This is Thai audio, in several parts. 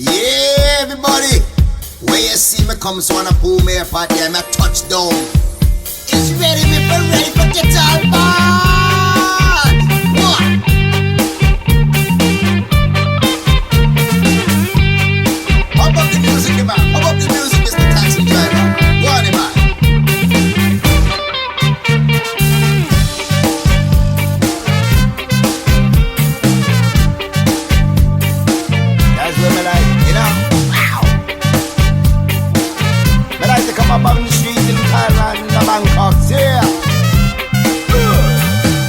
Yeah, everybody. Where you see me come, so pull me up out there, my touchdown. It's ready, for ready for guitar up on the street in Thailand, in Bangkok, yeah.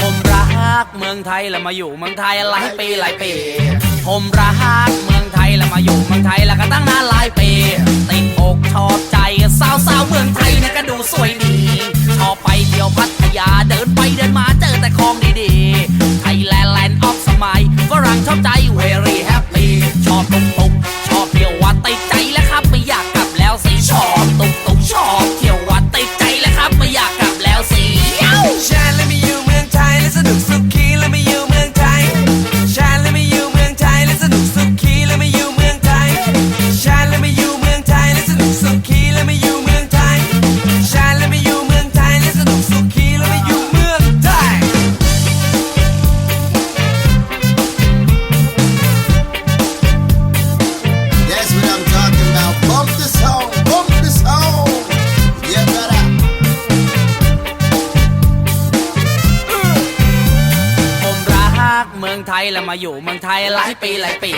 ผมรักเมืองไทยแล้วมาอยู่เมืองไทยหลายปีหลายปี ผมรักเมืองไทยแล้วมาอยู่เมืองไทยแล้วก็ตั้งนานหลายปี ติดอกชอบใจสาวสาวเมืองไทยเนี่ยก็ดูสวยดี ชอบไปเที่ยวพัทยาเดินไปเดินมาเจอแต่ของดีๆ ไทยแลนด์แลนด์ออฟสมัยฝรั่งชอบใจ very happy องไทยแล้วมาอยู่เมืองไทยหลายปีหลายปี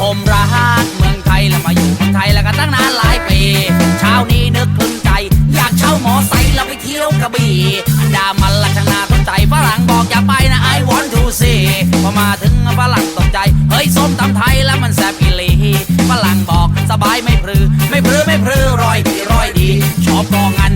ผมรักเมืองไทยแล้วมาอยู่เมืองไทยแล้วก็ตั้งนานหลายปี เช้านี้นึกคลึงใจ อยากเช่าหมอไซค์แล้วไปเที่ยวกระบี่อันดามันละช่างนาสนใจฝรั่งบอกอย่าไปนะ I want to see พอมาถึงฝรั่งตกใจ เฮ้ยส้มตำไทยแล้วมันแซ่บอีหลีฝรั่งบอกสบายไม่พรือ ไม่พรือไม่พรือรอยดีรอยดีชอบกองงัน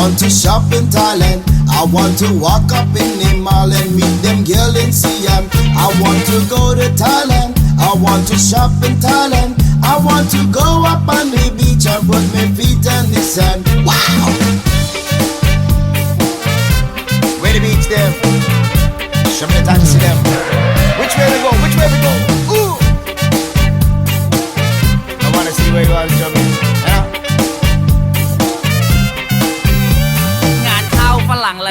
want to shop in Thailand. I want to walk up in the mall and meet them girl in Siam. I want to go to Thailand. I want to shop in Thailand. I want to go up on the beach and put my feet on the sand. Wow! Where the beach them? Show me the taxi them.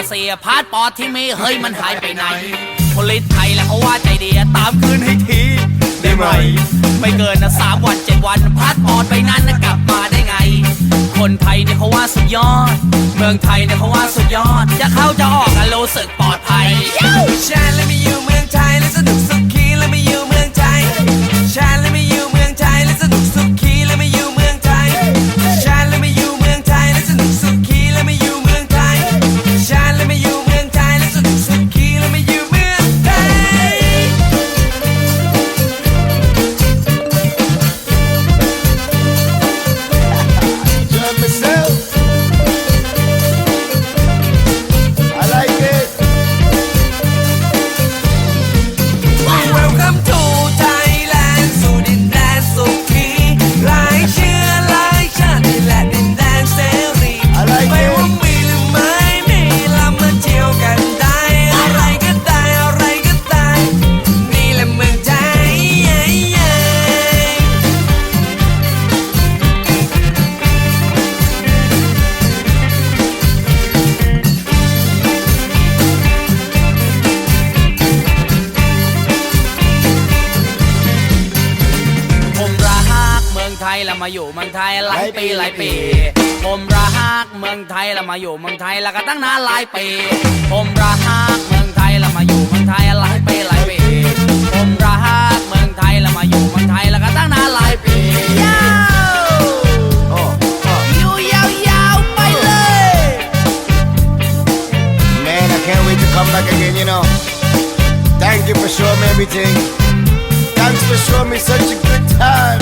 เสียพาสปอร์ตที่มีเฮ้ยมันหายไปไหนพลิตไทยแล้วเขาว่าใจดีตามคืนให้ทีได้ไหมไม่เกินนะสามวันเจ็ดวันพาสปอร์ตไปนั้นนะกลับมาได้ไง คนไทยเนี่ยเขาว่าสุดยอด เมืองไทยเนี่ยเขาว่าสุดยอด จะเข้าจะออกกันรู้สึกปลอดภัยชาและไม่ มาอยู่เมืองไทยหลายปีหลายปี ผมรักเมืองไทยแล้วมาอยู่เมืองไทยแล้วก็ตั้งนานหลายปี ผมรักเมืองไทยแล้วมาอยู่เมืองไทยหลายปีหลายปี ผมรักเมืองไทยแล้วมาอยู่เมืองไทยแล้วก็ตั้งนานหลายปียาว Oh, oh. อยู่ยาวๆไปเลย Man, I can't wait to come back again, you know. Thank you for showing me everything. Thanks for showing me such a good time.